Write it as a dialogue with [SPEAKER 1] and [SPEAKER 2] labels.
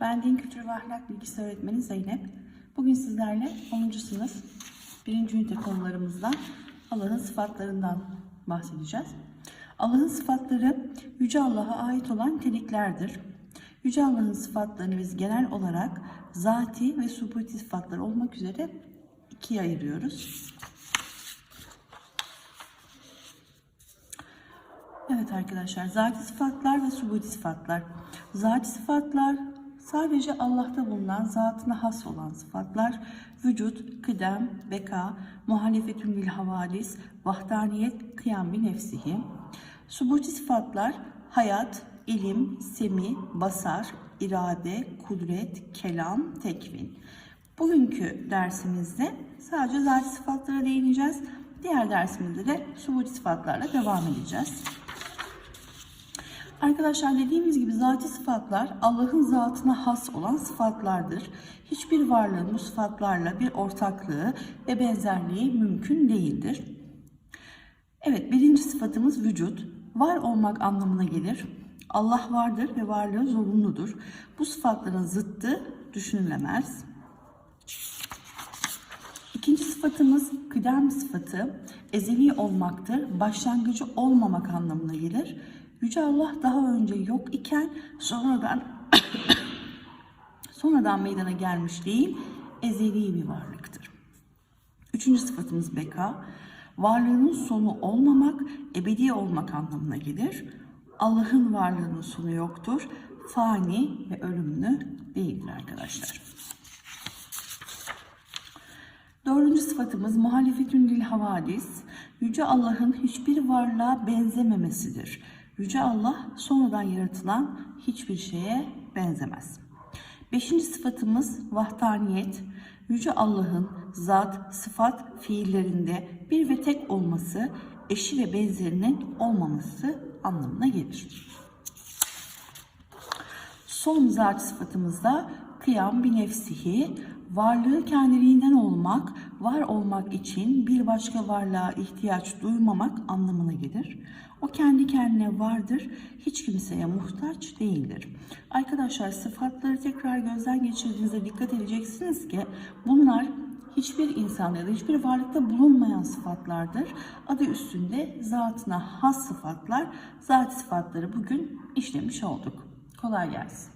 [SPEAKER 1] Ben Din Kültürü ve Ahlak Bilgisi Öğretmeni Zeynep. Bugün sizlerle 10. sınıf 1. ünite konularımızdan Allah'ın sıfatlarından bahsedeceğiz. Allah'ın sıfatları Yüce Allah'a ait olan niteliklerdir. Yüce Allah'ın sıfatlarını biz genel olarak zati ve subuti sıfatlar olmak üzere ikiye ayırıyoruz. Evet arkadaşlar, zati sıfatlar ve subuti sıfatlar. Zati sıfatlar sadece Allah'ta bulunan, zatına has olan sıfatlar. Vücut, kıdem, beka, muhalefetün bil havadis, vahdaniyet, kıyam bi nefsihi. Subuti sıfatlar hayat, ilim, semi, basar, irade, kudret, kelam, tekvin. Bugünkü dersimizde sadece zati sıfatlara değineceğiz. Diğer dersimizde de subuti sıfatlarla devam edeceğiz. Arkadaşlar dediğimiz gibi zati sıfatlar Allah'ın zatına has olan sıfatlardır. Hiçbir varlığın bu sıfatlarla bir ortaklığı ve benzerliği mümkün değildir. Evet birinci sıfatımız vücut. Var olmak anlamına gelir. Allah vardır ve varlığı zorunludur. Bu sıfatların zıttı düşünülemez. İkinci sıfatımız kıdem sıfatı. Ezeli olmaktır. Başlangıcı olmamak anlamına gelir. Yüce Allah daha önce yok iken sonradan sonradan meydana gelmiş değil, ezeli bir varlıktır. Üçüncü sıfatımız beka. Varlığının sonu olmamak, ebedi olmak anlamına gelir. Allah'ın varlığının sonu yoktur. Fani ve ölümlü değildir arkadaşlar. Dördüncü sıfatımız muhalefetün lil havadis. Yüce Allah'ın hiçbir varlığa benzememesidir. Yüce Allah sonradan yaratılan hiçbir şeye benzemez. Beşinci sıfatımız vahdaniyet. Yüce Allah'ın zat, sıfat, fiillerinde bir ve tek olması, eşi ve benzerinin olmaması anlamına gelir. Son zat sıfatımızda kıyam bir nefsihi, varlığı kendiliğinden olmak, var olmak için bir başka varlığa ihtiyaç duymamak anlamına gelir. O kendi kendine vardır, hiç kimseye muhtaç değildir. Arkadaşlar sıfatları tekrar gözden geçirdiğinizde dikkat edeceksiniz ki bunlar hiçbir insanda ya da hiçbir varlıkta bulunmayan sıfatlardır. Adı üstünde zatına has sıfatlar, zat sıfatları bugün işlemiş olduk. Kolay gelsin.